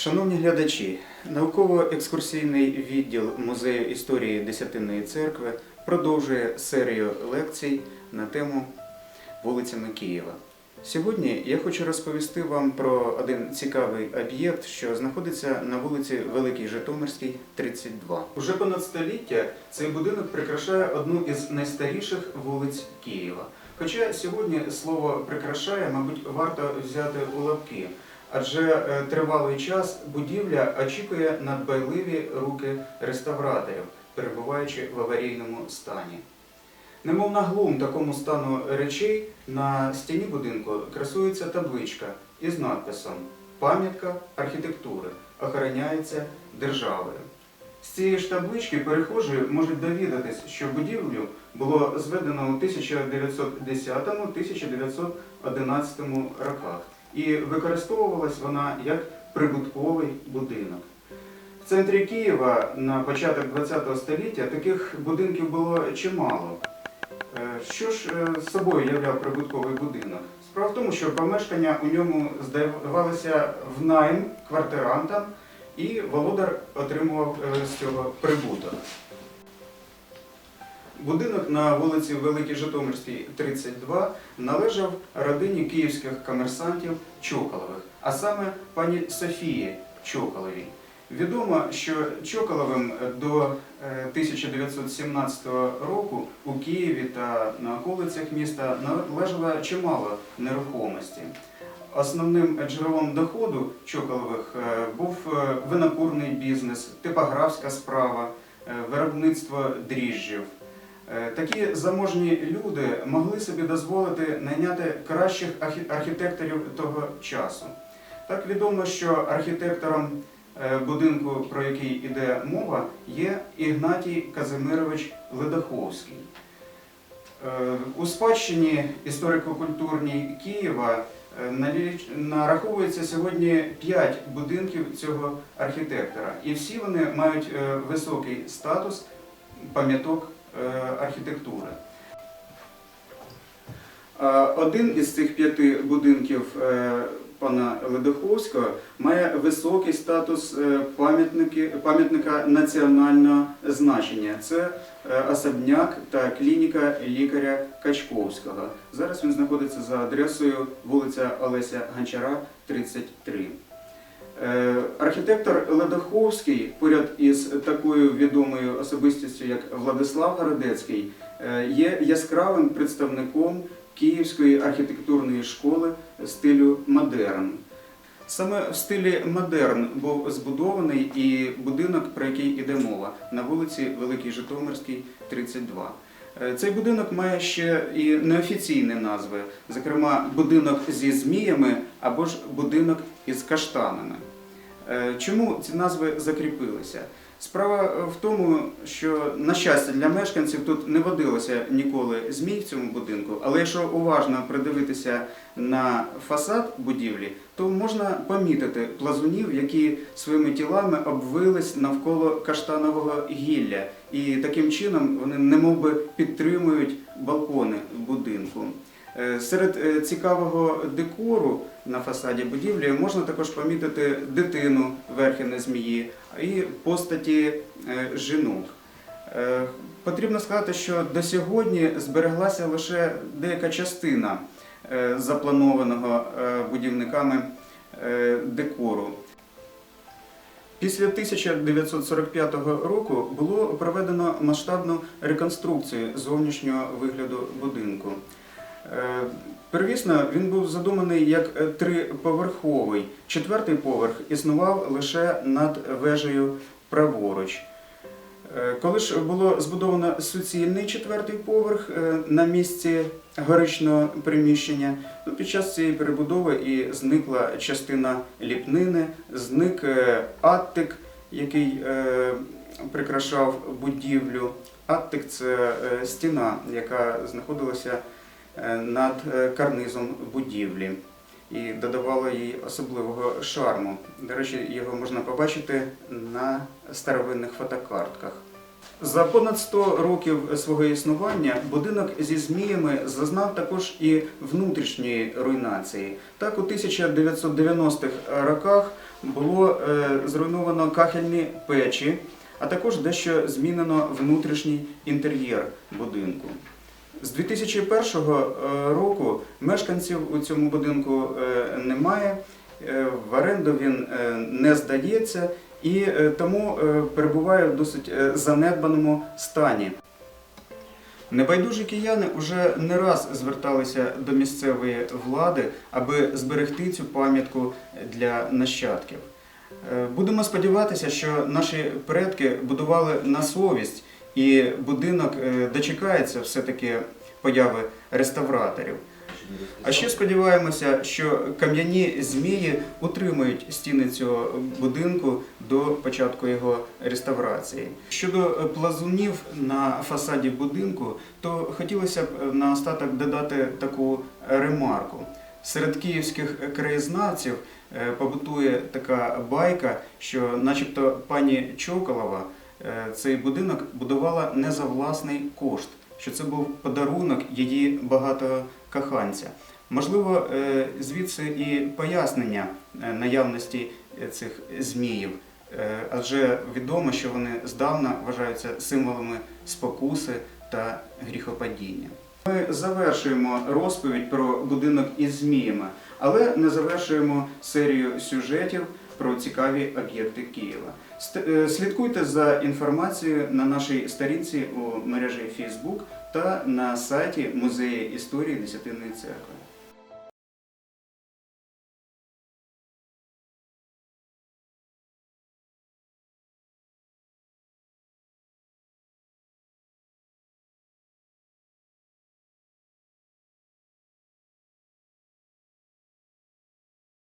Шановні глядачі, науково-екскурсійний відділ Музею історії Десятинної церкви продовжує серію лекцій на тему вулицями Києва. Сьогодні я хочу розповісти вам про один цікавий об'єкт, що знаходиться на вулиці Великій Житомирській, 32. Уже понад століття цей будинок прикрашає одну із найстаріших вулиць Києва. Хоча сьогодні слово прикрашає, мабуть, варто взяти у лапки, адже е, тривалий час будівля очікує на дбайливі руки реставраторів, перебуваючи в аварійному стані. Немов на глум такому стану речей на стіні будинку красується табличка із надписом Пам'ятка архітектури охороняється державою. З цієї ж таблички перехожі можуть довідатись, що будівлю було зведено у 1910-1911 роках і використовувалась вона як прибутковий будинок. В центрі Києва на початок ХХ століття таких будинків було чимало. Е, Що ж е, собою являв прибутковий будинок? Справа в тому, що помешкання у ньому здавалися в найм квартирантам, і володар отримував е, з цього прибуток. Будинок на вулиці Великій Житомирській, 32 належав родині київських комерсантів Чоколових, а саме пані Софії Чоколовій. Відомо, що Чоколовим до е, 1917 року у Києві та на околицях міста належало чимало нерухомості. Основним джерелом доходу Чоколових е, був е, винокурний бізнес, типографська справа, е, виробництво дріжджів. Е, Такі заможні люди могли собі дозволити найняти кращих архітекторів того часу. Так відомо, що архітектором е, будинку, про який йде мова, є Ігнатій Казимирович Ледоховський. Е, У спадщині історико-культурній Києва нараховується сьогодні 5 будинків цього архітектора, і всі вони мають високий статус пам'яток архітектури. Один із цих п'яти будинків е, пана Ледоховського має високий статус е, пам'ятника національного значення. Це е, особняк та клініка лікаря Качковського. Зараз він знаходиться за адресою вулиця Олеся Гончара, 33. Е, Архітектор Ледоховський, поряд із такою відомою особистістю, як Владислав Городецький, е, є яскравим представником Київської архітектурної школи стилю модерн. Саме в стилі модерн був збудований і будинок, про який йде мова, на вулиці Великій Житомирській, 32. Е, Цей будинок має ще і неофіційні назви, зокрема будинок зі зміями або ж будинок із каштанами. Е, Чому ці назви закріпилися? Справа е, в тому, що, на щастя, для мешканців тут не водилося ніколи змій в цьому будинку, але якщо уважно придивитися на фасад будівлі, то можна помітити плазунів, які своїми тілами обвились навколо каштанового гілля. І таким чином вони немовби підтримують балкони будинку. Е, Серед е, цікавого декору на фасаді будівлі можна також помітити дитину верхи змії і постаті е, жінок. Потрібно сказати, що до сьогодні збереглася лише деяка частина запланованого будівниками декору. Після 1945 року було проведено масштабну реконструкцію зовнішнього вигляду будинку. Е, Первісно він був задуманий як е, триповерховий. Четвертий поверх існував лише над вежею праворуч. Е, Коли ж було збудовано суцільний четвертий поверх на місці горичного приміщення, то під час цієї перебудови і зникла частина ліпнини, зник аттик, який прикрашав будівлю. Аттик це стіна, яка знаходилася над е, карнизом будівлі і додавала їй особливого шарму. До речі, його можна побачити на старовинних фотокартках. За понад 100 років свого існування будинок зі зміями зазнав також і внутрішньої руйнації. Так, у 1990-х роках було е, зруйновано кахельні печі, а також дещо змінено внутрішній інтер'єр будинку. З 2001 року мешканців у цьому будинку е, немає, е, в оренду він е, не здається і е, тому е, перебуває в досить е, занедбаному стані. Небайдужі кияни вже не раз зверталися до місцевої влади, аби зберегти цю пам'ятку для нащадків. Е, Будемо сподіватися, що наші предки будували на совість, і будинок е, дочекається все-таки появи реставраторів. А ще сподіваємося, що кам'яні змії утримують стіни цього будинку до початку його реставрації. Щодо плазунів на фасаді будинку, то хотілося б е, наостаток додати таку ремарку. Серед київських краєзнавців е, побутує така байка, що, начебто, пані Чоколова цей будинок будувала не за власний кошт, що це був подарунок її багатого коханця. Можливо, е, звідси і пояснення е, наявності е, цих зміїв, Е, адже відомо, що вони здавна вважаються символами спокуси та гріхопадіння. Ми завершуємо розповідь про будинок із зміями, але не завершуємо серію сюжетів про цікаві об'єкти Києва. Е, Слідкуйте за інформацією на нашій сторінці у мережі Facebook та на сайті Музею історії Десятинної церкви.